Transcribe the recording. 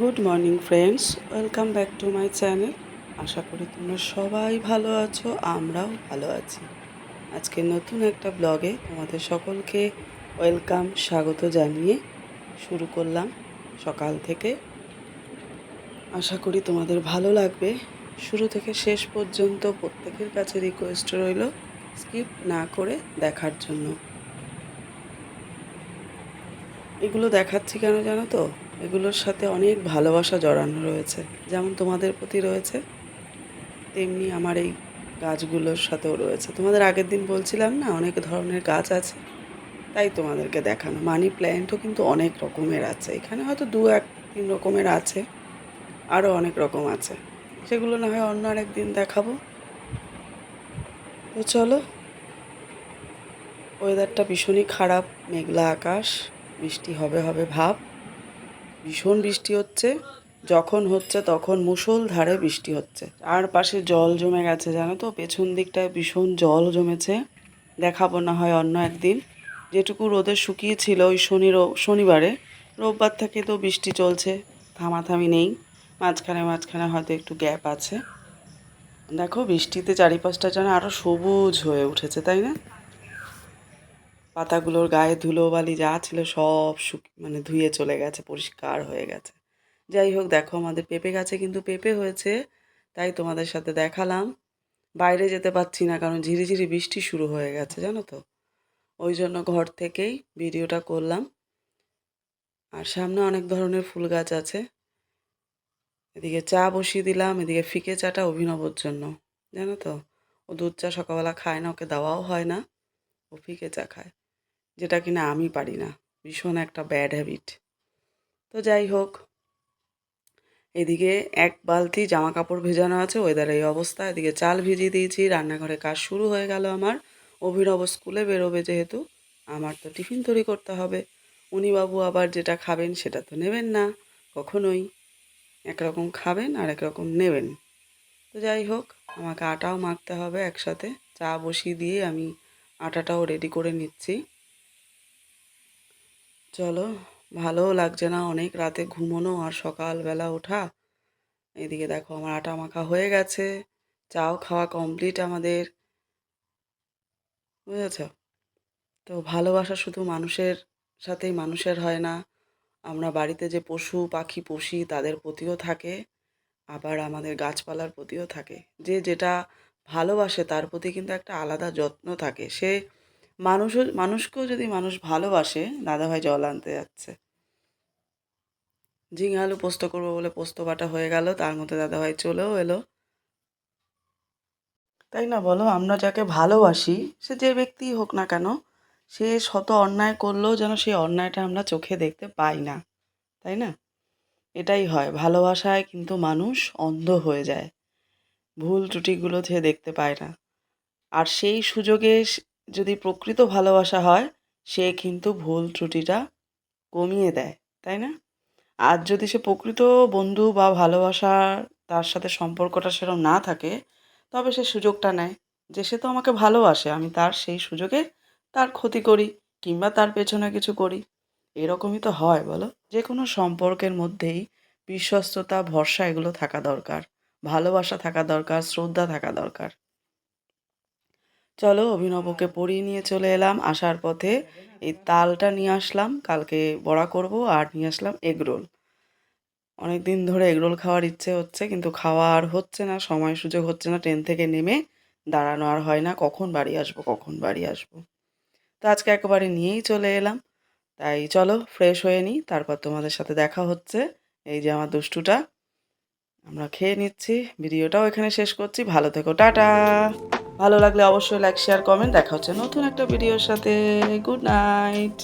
Good morning friends welcome back to my channel আশা করি তোমরা সবাই ভালো আছো, আমরাও ভালো আছি। আজকে নতুন একটা ব্লগে তোমাদের সকলকে ওয়েলকাম স্বাগত জানিয়ে শুরু করলাম সকাল থেকে। আশা করি তোমাদের ভালো লাগবে। শুরু থেকে শেষ পর্যন্ত প্রত্যেকের কাছে রিকোয়েস্ট রইল স্কিপ না করে দেখার জন্য। এগুলো দেখাচ্ছি কেন জানো তো? এগুলোর সাথে অনেক ভালোবাসা জড়ানো রয়েছে। যেমন তোমাদের প্রতি রয়েছে, তেমনি আমার এই গাছগুলোর সাথেও রয়েছে। তোমাদের আগের দিন বলছিলাম না, অনেক ধরনের গাছ আছে, তাই তোমাদেরকে দেখানো। মানি প্ল্যান্টও কিন্তু অনেক রকমের আছে। এখানে হয়তো দু এক, তিন রকমের আছে, আরও অনেক রকম আছে। সেগুলো না হয় অন্য আরেক দিন দেখাবো। তো চলো ওয়েদারটা ভীষণই খারাপ, মেঘলা আকাশ। বৃষ্টি হবে হবে ভাব। ভীষণ বৃষ্টি হচ্ছে, যখন হচ্ছে তখন মুষলধারে বৃষ্টি হচ্ছে। আর পাশে জল জমে গেছে, জানো তো? পেছন দিকটায় ভীষণ জল জমেছে। দেখাবো না হয় অন্য একদিন। যেটুকু রোদে শুকিয়েছিল ওই শনি শনিবারে, রোববার থেকে তো বৃষ্টি চলছে, থামাথামি নেই। মাঝখানে মাঝখানে হয়তো একটু গ্যাপ আছে। দেখো, বৃষ্টিতে চারিপাশটা যেন আরও সবুজ হয়ে উঠেছে, তাই না? পাতাগুলোর গায়ে ধুলো বালি যা ছিল সব শুক মানে ধুয়ে চলে গেছে, পরিষ্কার হয়ে গেছে। যাই হোক, দেখো আমাদের পেঁপে গাছে কিন্তু পেঁপে হয়েছে, তাই তোমাদের সাথে দেখালাম। বাইরে যেতে পারছি না, কারণ ঝিরিঝিরি বৃষ্টি শুরু হয়ে গেছে, জানো তো? ওই জন্য ঘর থেকেই ভিডিওটা করলাম। আর সামনে অনেক ধরনের ফুল গাছ আছে। এদিকে চা বসিয়ে দিলাম, এদিকে ফিকে চাটা অভিনবর জন্য, জানো তো? ও দুধ চা সকালবেলা খায় না, ওকে দেওয়াও হয় না। ও ফিকে চা খায়। যেটা কিনা আমি পারি না। ভীষণ একটা ব্যাড হ্যাবিট তো যাই হোক, এদিকে এক বালতি জামা কাপড় ভেজানো আছে ওয়েদার এই অবস্থা। এদিকে চাল ভিজিয়ে দিয়েছি, রান্নাঘরে কাজ শুরু হয়ে গেল আমার। অভিনব স্কুলে বেরোবে যেহেতু, আমার তো টিফিন তৈরি করতে হবে। উনি বাবু আবার যেটা খাবেন সেটা তো নেবেন না, কখনোই। একরকম খাবেন আর একরকম নেবেন। তো যাই হোক, আমাকে আটাও মাখতে হবে একসাথে। চা বসিয়ে দিয়ে আমি আটাটাও রেডি করে নিচ্ছি। চলো, ভালোও লাগছে না, অনেক রাতে ঘুমোনো আর সকালবেলা ওঠা। এদিকে দেখো আমার আটা মাখা হয়ে গেছে, চাও খাওয়া কমপ্লিট আমাদের। বুঝেছ? তো ভালোবাসা শুধু মানুষের সাথেই মানুষের হয় না, আমরা বাড়িতে যে পশু পাখি পুষি তাদের প্রতিও থাকে, আবার আমাদের গাছপালার প্রতিও থাকে। যে যেটা ভালোবাসে তার প্রতি কিন্তু একটা আলাদা যত্ন থাকে। সে মানুষও মানুষকেও যদি মানুষ ভালোবাসে, দাদাভাই জল আনতে যাচ্ছে। ঝিঙে আলু পোস্ত করব বলে পোস্ত বাটা হয়ে গেল, তার মধ্যে দাদাভাই চলেও এলো। তাই না বলো? আমরা যাকে ভালোবাসি, সে যে ব্যক্তিই হোক না কেন, সে শত অন্যায় করলেও যেন সেই অন্যায়টা আমরা চোখে দেখতে পাই না। তাই না? এটাই হয়। ভালোবাসায় কিন্তু মানুষ অন্ধ হয়ে যায়। ভুল ত্রুটিগুলো সে দেখতে পায় না। আর সেই সুযোগে যদি প্রকৃত ভালোবাসা হয়, সে কিন্তু ভুল ত্রুটিটা কমিয়ে দেয়, তাই না? আর যদি সে প্রকৃত বন্ধু বা ভালোবাসা তার সাথে সম্পর্কটা সেরকম না থাকে, তবে সে সুযোগটা নেয় যে সে তো আমাকে ভালোবাসে, আমি তার সেই সুযোগে তার ক্ষতি করি কিংবা তার পেছনে কিছু করি। এরকমই তো হয়, বলো? যে কোনো সম্পর্কের মধ্যেই বিশ্বস্ততা, ভরসা এগুলো থাকা দরকার। ভালোবাসা থাকা দরকার, শ্রদ্ধা থাকা দরকার। চলো অভিনবকে পরিয়ে নিয়ে চলে এলাম। আসার পথে এই তালটা নিয়ে আসলাম। কালকে বড়া করব আর নিয়ে আসলাম এগরোল। অনেক দিন ধরে এগরোল খাওয়ার ইচ্ছে হচ্ছে, কিন্তু খাওয়া আর হচ্ছে না, সময় সুযোগ হচ্ছে না, ট্রেন থেকে নেমে দাঁড়ানো আর হয় না। কখন বাড়ি আসব, কখন বাড়ি আসব। তো আজকে একেবারে নিয়েই চলে এলাম। তাই চলো ফ্রেশ হয়ে নিই, তারপর তোমাদের সাথে দেখা হচ্ছে। এই যে আমার দুষ্টুটা। আমরা খেয়ে নিচ্ছি। ভিডিওটাও এখানে শেষ করছি। ভালো থেকো, টাটা। ভালো লাগলে অবশ্যই লাইক শেয়ার কমেন্ট দেখা হচ্ছে নতুন একটা ভিডিওর সাথে। Good night